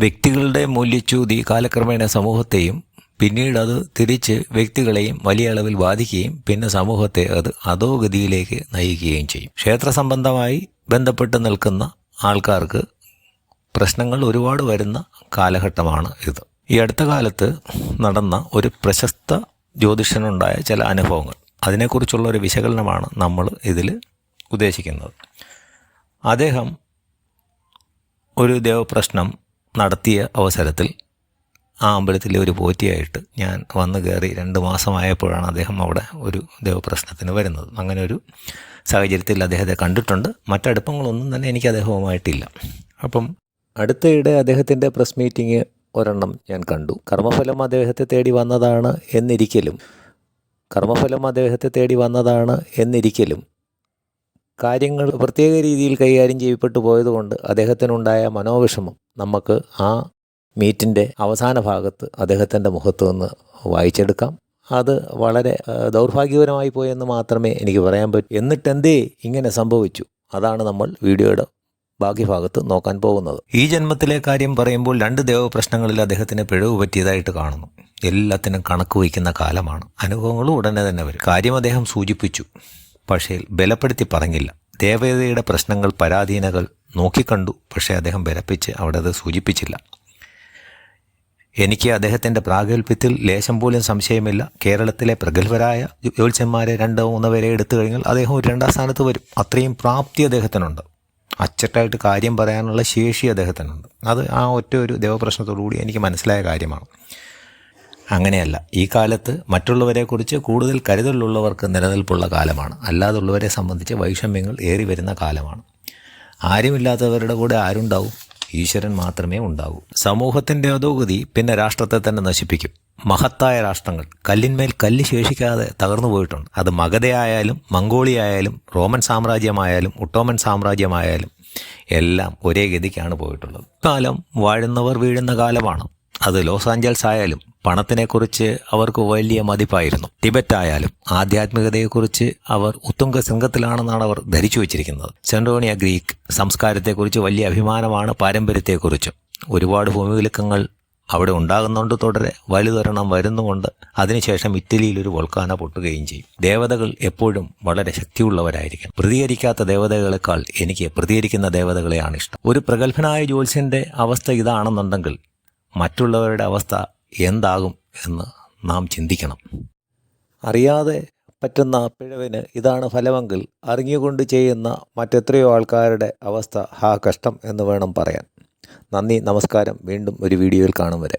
വ്യക്തികളുടെ മൂല്യച്യൂതി കാലക്രമേണ സമൂഹത്തെയും പിന്നീട് അത് തിരിച്ച് വ്യക്തികളെയും വലിയ അളവിൽ ബാധിക്കുകയും പിന്നെ സമൂഹത്തെ അത് അധോഗതിയിലേക്ക് നയിക്കുകയും ചെയ്യും. ക്ഷേത്ര സംബന്ധമായി ബന്ധപ്പെട്ട് നിൽക്കുന്ന ആൾക്കാർക്ക് പ്രശ്നങ്ങൾ ഒരുപാട് വരുന്ന കാലഘട്ടമാണ് ഇത്. ഈ അടുത്ത കാലത്ത് നടന്ന ഒരു പ്രശസ്ത ജ്യോതിഷനുണ്ടായ ചില അനുഭവങ്ങൾ. അതിനെക്കുറിച്ചുള്ള ഒരു വിശകലനമാണ് നമ്മൾ ഇതിൽ ഉദ്ദേശിക്കുന്നത്. അദ്ദേഹം ഒരു ദേവപ്രശ്നം നടത്തിയ അവസരത്തിൽ ആ അമ്പലത്തിലെ ഒരു പോറ്റിയായിട്ട് ഞാൻ വന്നു കയറി രണ്ട് മാസമായപ്പോഴാണ് അദ്ദേഹം അവിടെ ഒരു ദേവപ്രശ്നത്തിന് വരുന്നത്. അങ്ങനെ ഒരു സാഹചര്യത്തിൽ അദ്ദേഹത്തെ കണ്ടിട്ടുണ്ട്. മറ്റടുപ്പങ്ങളൊന്നും തന്നെ എനിക്ക് അദ്ദേഹവുമായിട്ടില്ല. അപ്പം അടുത്തയിടെ അദ്ദേഹത്തിന്റെ പ്രസ് മീറ്റിംഗ് ഒരെണ്ണം ഞാൻ കണ്ടു. കർമ്മഫലം അദ്ദേഹത്തെ തേടി വന്നതാണ് എന്നിരിക്കലും. കർമ്മഫലം അദ്ദേഹത്തെ തേടി വന്നതാണ് എന്നിരിക്കലും. കാര്യങ്ങൾ പ്രത്യേക രീതിയിൽ കൈകാര്യം ചെയ്യപ്പെട്ടു പോയതുകൊണ്ട് അദ്ദേഹത്തിനുണ്ടായ മനോവിഷമം നമുക്ക് ആ മീറ്റിന്റെ അവസാന ഭാഗത്ത് അദ്ദേഹത്തിന്റെ മുഖത്തു നിന്ന് വായിച്ചെടുക്കാം. അത് വളരെ ദൗർഭാഗ്യപരമായി പോയെന്ന് മാത്രമേ എനിക്ക് പറയാൻ പറ്റൂ. എന്നിട്ടെന്തേ ഇങ്ങനെ സംഭവിച്ചു? അതാണ് നമ്മൾ വീഡിയോയുടെ ബാക്കി ഭാഗത്ത് നോക്കാൻ പോകുന്നത്. ഈ ജന്മത്തിലെ കാര്യം പറയുമ്പോൾ രണ്ട് ദേവപ്രശ്നങ്ങളിൽ അദ്ദേഹത്തിന് പിഴവ് പറ്റിയതായിട്ട് കാണുന്നു. എല്ലാത്തിനും കണക്ക് വയ്ക്കുന്ന കാലമാണ്. അനുഭവങ്ങളും ഉടനെ തന്നെ വരും. കാര്യം അദ്ദേഹം സൂചിപ്പിച്ചു. പക്ഷേ ബലപ്പെടുത്തി പറഞ്ഞില്ല. ദേവതയുടെ പ്രശ്നങ്ങൾ പരാധീനകൾ നോക്കിക്കണ്ടു. പക്ഷേ അദ്ദേഹം ബലപ്പിച്ച് അവിടെ അത് സൂചിപ്പിച്ചില്ല. എനിക്ക് അദ്ദേഹത്തിന്റെ പ്രാഗൽഭ്യത്തിൽ ലേശം പോലും സംശയമില്ല. കേരളത്തിലെ പ്രഗത്ഭരായ ജ്യോത്സ്യന്മാരെ രണ്ടോ മൂന്നോ പേരെ എടുത്തു കഴിഞ്ഞാൽ അദ്ദേഹം ഒരു രണ്ടാം സ്ഥാനത്ത് വരും. അത്രയും പ്രാപ്തി അദ്ദേഹത്തിനുണ്ട്. അച്ചട്ടായിട്ട് കാര്യം പറയാനുള്ള ശേഷി അദ്ദേഹത്തിനുണ്ട്. അത് ആ ഒറ്റ ഒരു ദേവപ്രശ്നത്തോടുകൂടി എനിക്ക് മനസ്സിലായ കാര്യമാണ്. അങ്ങനെയല്ല. ഈ കാലത്ത് മറ്റുള്ളവരെക്കുറിച്ച് കൂടുതൽ കരുതലുള്ളവർക്ക് നിലനിൽപ്പുള്ള കാലമാണ്. അല്ലാതുള്ളവരെ സംബന്ധിച്ച് വൈഷമ്യങ്ങൾ ഏറി വരുന്ന കാലമാണ്. ആരുമില്ലാത്തവരുടെ കൂടെ ആരുണ്ടാവും? ഈശ്വരൻ മാത്രമേ ഉണ്ടാവൂ. സമൂഹത്തിന്റെ അധോഗതി പിന്നെ രാഷ്ട്രത്തെ തന്നെ നശിപ്പിക്കും. മഹത്തായ രാഷ്ട്രങ്ങൾ. കല്ലിന്മേൽ കല്ല് ശേഷിക്കാതെ തകർന്നു പോയിട്ടുണ്ട്. അത് മഗധയായാലും മംഗോളിയായാലും റോമൻ സാമ്രാജ്യമായാലും ഒട്ടോമൻ സാമ്രാജ്യമായാലും എല്ലാം ഒരേ ഗതിക്കാണ് പോയിട്ടുള്ളത്. കാലം വാഴുന്നവർ വീഴുന്ന കാലമാണ്. അത് ലോസ് ആഞ്ചൽസ് ആയാലും പണത്തിനെക്കുറിച്ച് അവർക്ക് വലിയ മതിപ്പായിരുന്നു. ടിബറ്റ് ആയാലും ആധ്യാത്മികതയെക്കുറിച്ച് അവർ ഉത്തുംഗ സംഘത്തിലാണെന്നാണ് അവർ ധരിച്ചു വച്ചിരിക്കുന്നത്. സെൻഡോണിയ ഗ്രീക്ക് സംസ്കാരത്തെക്കുറിച്ച് വലിയ അഭിമാനമാണ് പാരമ്പര്യത്തെക്കുറിച്ചും. ഒരുപാട് ഭൂമികുലുക്കങ്ങൾ അവിടെ ഉണ്ടാകുന്നുണ്ട്. തുടരെ വലുതൊരെണ്ണം വരുന്നുകൊണ്ട് അതിനുശേഷം ഇറ്റലിയിൽ ഒരു വോൾക്കാന പൊട്ടുകയും ചെയ്യും. ദേവതകൾ എപ്പോഴും വളരെ ശക്തിയുള്ളവരായിരിക്കും പ്രതികരിക്കാത്ത ദേവതകളെക്കാൾ എനിക്ക് പ്രതികരിക്കുന്ന ദേവതകളെയാണ് ഇഷ്ടം. ഒരു പ്രഗത്ഭനായ ജ്യോത്സ്യന്റെ അവസ്ഥ ഇതാണെന്നുണ്ടെങ്കിൽ മറ്റുള്ളവരുടെ അവസ്ഥ എന്താകും എന്ന് നാം ചിന്തിക്കണം. അറിയാതെ പറ്റുന്ന പിഴവിന് ഇതാണ് ഫലമെങ്കിൽ അറിഞ്ഞുകൊണ്ട് ചെയ്യുന്ന മറ്റെത്രയോ ആൾക്കാരുടെ അവസ്ഥ ഹാ കഷ്ടം എന്ന് വേണം പറയാൻ. നന്ദി നമസ്കാരം. വീണ്ടും ഒരു വീഡിയോയിൽ കാണും വരെ.